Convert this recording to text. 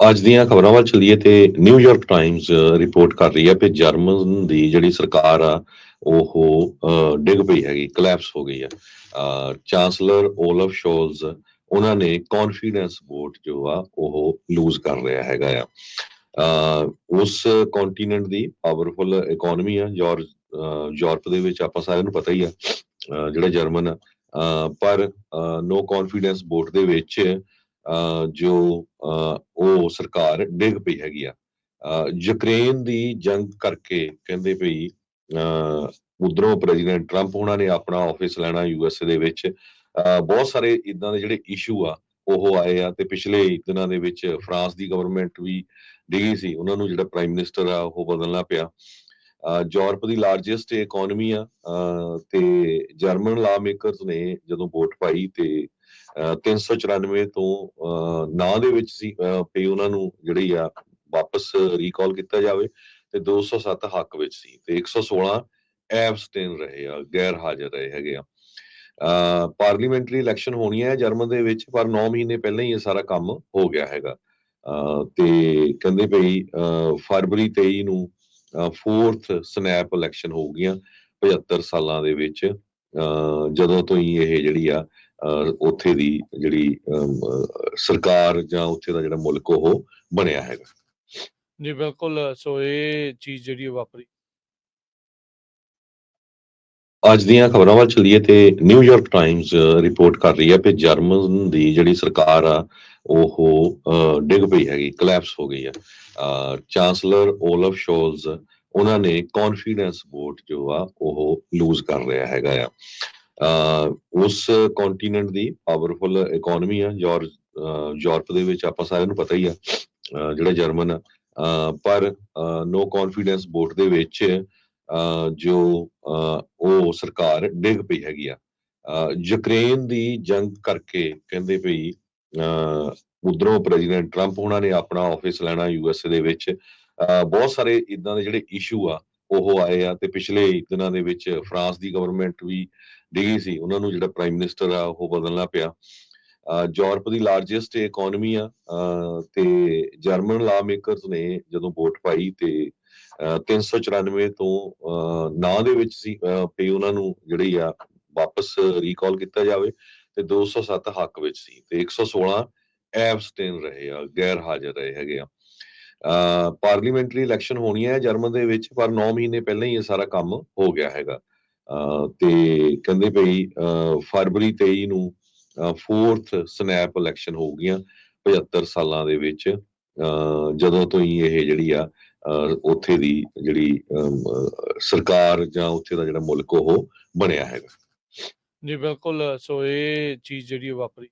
ਅੱਜ ਦੀਆਂ ਖਬਰਾਂ ਵੱਲ ਚੱਲੀਏ ਤੇ ਨਿਊਯਾਰਕ ਟਾਈਮਜ਼ ਰਿਪੋਰਟ ਕਰ ਰਹੀ ਹੈ ਕਿ ਜਰਮਨ ਦੀ ਜਿਹੜੀ ਸਰਕਾਰ ਆ ਉਹ ਡਿੱਗ ਪਈ ਹੈਗੀ ਕਲੈਪਸ ਹੋ ਗਈ ਆ। ਚਾਂਸਲਰ 올ਫ ਸ਼ੋਲਜ਼ ਉਹਨਾਂ ਨੇ ਕੌਨਫੀਡੈਂਸ ਵੋਟ ਜੋ ਆ ਉਹ ਲੂਜ਼ ਕਰ ਰਿਹਾ ਹੈਗਾ ਆ। ਉਸ ਕੰਟੀਨੈਂਟ ਦੀ ਪਾਵਰਫੁਲ ਇਕਨੋਮੀ ਆ ਯੂਰ ਯੂਰਪ ਦੇ ਵਿੱਚ ਆਪਾਂ ਸਾਰਿਆਂ ਨੂੰ ਪਤਾ ਹੀ ਆ ਅਹ, ਜਿਹੜਾ ਜਰਮਨ ਆ। ਪਰ ਨੋ ਕੌਨਫੀਡੈਂਸ ਵੋਟ ਦੇ ਵਿੱਚ ਜੋ ਅਹ, ਉਹ ਸਰਕਾਰ ਡਿੱਗ ਪਈ ਹੈਗੀ ਆ। ਯੂਕਰੇਨ ਦੀ ਜੰਗ ਕਰਕੇ ਕਹਿੰਦੇ ਪਈ ਉਧਰੋਂ ਪ੍ਰੈਜ਼ੀਡੈਂਟ ਟਰੰਪ ਉਹਨਾਂ ਨੇ ਆਪਣਾ ਆਫਿਸ ਲੈਣਾ ਯੂਐਸਏ ਦੇ ਵਿੱਚ। ਅਹ, ਬਹੁਤ ਸਾਰੇ ਇਦਾਂ ਦੇ ਜਿਹੜੇ ਇਸ਼ੂ ਆ ਉਹ ਆਏ ਆ ਤੇ ਪਿਛਲੇ ਦਿਨਾਂ ਦੇ ਵਿੱਚ ਫਰਾਂਸ ਦੀ ਗਵਰਨਮੈਂਟ ਵੀ ਡਿੱਗੀ ਸੀ। ਉਹਨਾਂ ਨੂੰ ਜਿਹੜਾ ਪ੍ਰਾਈਮ ਮਿਨਿਸਟਰ ਆ ਉਹ ਬਦਲਣਾ ਪਿਆ। ਯੂਰਪ ਦੀ ਲਾਰਜੈਸਟ ਇਕਨੋਮੀ ਆ ਤੇ ਜਰਮਨ ਲਾ ਮੇਕਰਸ ਨੇ ਜਦੋਂ ਵੋਟ ਪਾਈ ਤੇ ਅਹ 394 ਤੋਂ ਅਹ, ਨਾ ਦੇ ਵਿੱਚ ਸੀ ਅਹ, ਉਹਨਾਂ ਨੂੰ ਜਿਹੜੀ ਆ ਵਾਪਸ ਰੀਕਾਲ ਕੀਤਾ ਜਾਵੇ ਤੇ 207 ਹੱਕ ਵਿੱਚ ਸੀ ਤੇ 116 ਐਬਸਟੇਨ ਰਹੇ ਆ ਗੈਰ ਹਾਜ਼ਰ ਰਹੇ ਹੈਗੇ ਆ। ਪਾਰਲੀਮੈਂਟਰੀ ਇਲੈਕਸ਼ਨ ਹੋਣੀ ਹੈ ਜਰਮਨ ਦੇ ਵਿੱਚ ਪਰ 9 ਮਹੀਨੇ ਪਹਿਲਾਂ ਹੀ ਇਹ ਸਾਰਾ ਕੰਮ ਹੋ ਗਿਆ ਹੈਗਾ। ਅਹ ਤੇ ਕਹਿੰਦੇ ਭਈ ਅਹ ਫਰਵਰੀ 23 ਨੂੰ ਫੋਰਥ ਸਨੈਪ ਇਲੈਕਸ਼ਨ ਹੋ ਗਈਆਂ 75 ਸਾਲਾਂ ਦੇ ਵਿੱਚ। ਜਦੋਂ ਤੋਂ ਹੀ ਇਹ ਜਿਹੜੀ ਆ ਉੱਥੇ ਦੀ ਜਿਹੜੀ ਸਰਕਾਰ ਜਾਂ ਉੱਥੇ ਦਾ ਜਿਹੜਾ ਮੁਲਕ ਉਹ ਬਣਿਆ ਹੈਗਾ। ਜੀ ਬਿਲਕੁਲ ਸੋ ਇਹ ਚੀਜ਼ ਜਿਹੜੀ ਵਾਪਰੀ। ਅੱਜ ਦੀਆਂ ਖਬਰਾਂ ਵੱਲ ਚੱਲੀਏ ਤੇ ਨਿਊਯਾਰਕ ਟਾਈਮਜ਼ ਰਿਪੋਰਟ ਕਰ ਰਹੀ ਹੈ ਕਿ ਜਰਮਨ ਦੀ ਜਿਹੜੀ ਸਰਕਾਰ ਆ ਉਹ ਅਹ, ਡਿੱਗ ਪਈ ਹੈਗੀ ਕਲੈਪਸ ਹੋ ਗਈ ਆ। ਚਾਂਸਲਰ 올ਫ ਸ਼ੋਲਜ਼ ਉਹਨਾਂ ਨੇ ਕੌਨਫੀਡੈਂਸ ਵੋਟ ਜੋ ਆ ਉਹ ਲੂਜ਼ ਕਰ ਰਿਹਾ ਹੈਗਾ ਆ। ਉਸ ਕੰਟੀਨੈਂਟ ਦੀ ਪਾਵਰਫੁਲ ਇਕਨੋਮੀ ਆ ਯੂਰ ਯੂਰਪ ਦੇ ਵਿੱਚ ਆਪਾਂ ਸਾਰਿਆਂ ਨੂੰ ਪਤਾ ਹੀ ਆ ਅਹ, ਜਿਹੜਾ ਜਰਮਨ ਆ। ਪਰ ਨੋ ਕੌਨਫੀਡੈਂਸ ਵੋਟ ਦੇ ਵਿੱਚ ਅਹ, ਜੋ ਅਹ, ਉਹ ਸਰਕਾਰ ਡਿੱਗ ਪਈ ਹੈਗੀ ਆ। ਯੂਕਰੇਨ ਦੀ ਜੰਗ ਕਰਕੇ ਕਹਿੰਦੇ ਪਈ ਉਧਰੋਂ ਪ੍ਰੈਜ਼ੀਡੈਂਟ ਟਰੰਪ ਉਹਨਾਂ ਨੇ ਆਪਣਾ ਆਫਿਸ ਲੈਣਾ ਯੂਐਸਏ ਦੇ ਵਿੱਚ। ਬਹੁਤ ਸਾਰੇ ਇਦਾਂ ਦੇ ਜਿਹੜੇ ਇਸ਼ੂ ਆ ਉਹ ਆਏ ਆ ਤੇ ਪਿਛਲੇ ਦਿਨਾਂ ਦੇ ਵਿੱਚ ਫਰਾਂਸ ਦੀ ਗਵਰਨਮੈਂਟ ਵੀ ਡਿੱਗੀ ਸੀ। ਉਹਨਾਂ ਨੂੰ ਜਿਹੜਾ ਪ੍ਰਾਈਮ ਮਿਨਿਸਟਰ ਆ ਉਹ ਬਦਲਣਾ ਪਿਆ। ਯੂਰਪ ਦੀ ਲਾਰਜੈਸਟ ਇਕਨੋਮੀ ਆ ਤੇ ਜਰਮਨ ਲਾ ਮੇਕਰਸ ਨੇ ਜਦੋਂ ਵੋਟ ਪਾਈ ਤੇ ਅਹ 394 ਤੋਂ ਅਹ, ਨਾ ਦੇ ਵਿੱਚ ਸੀ ਅਹ, ਪਈ ਉਹਨਾਂ ਨੂੰ ਜਿਹੜੀ ਆ ਵਾਪਸ ਰੀਕਾਲ ਕੀਤਾ ਜਾਵੇ। ਤੇ 207 ਹੱਕ ਵਿੱਚ ਸੀ ਤੇ 116 ਐਬਸਟੇਨ ਰਹੇ ਆ ਗੈਰ ਹਾਜ਼ਰ ਰਹੇ ਹੈਗੇ ਆ। ਪਾਰਲੀਮੈਂਟਰੀ ਇਲੈਕਸ਼ਨ ਹੋਣੀ ਹੈ ਜਰਮਨ ਦੇ ਵਿੱਚ ਪਰ 9 ਮਹੀਨੇ ਪਹਿਲਾਂ ਹੀ ਇਹ ਸਾਰਾ ਕੰਮ ਹੋ ਗਿਆ ਹੈਗਾ। ਤੇ ਕਹਿੰਦੇ ਭਈ ਫਰਵਰੀ 23 ਨੂੰ ਫੋਰਥ ਸਨੈਪ ਇਲੈਕਸ਼ਨ ਹੋ ਗਈਆਂ 75 ਸਾਲਾਂ ਦੇ ਵਿੱਚ। ਅਹ, ਜਦੋਂ ਤੋਂ ਹੀ ਇਹ ਜਿਹੜੀ ਆ ਉੱਥੇ ਦੀ ਜਿਹੜੀ ਅਹ, ਸਰਕਾਰ ਜਾਂ ਉੱਥੇ ਦਾ ਜਿਹੜਾ ਮੁਲਕ ਉਹ ਬਣਿਆ ਹੈਗਾ। ਜੀ ਬਿਲਕੁਲ ਸੋ ਇਹ ਚੀਜ਼ ਜਿਹੜੀ ਉਹ ਵਾਪਰੀ।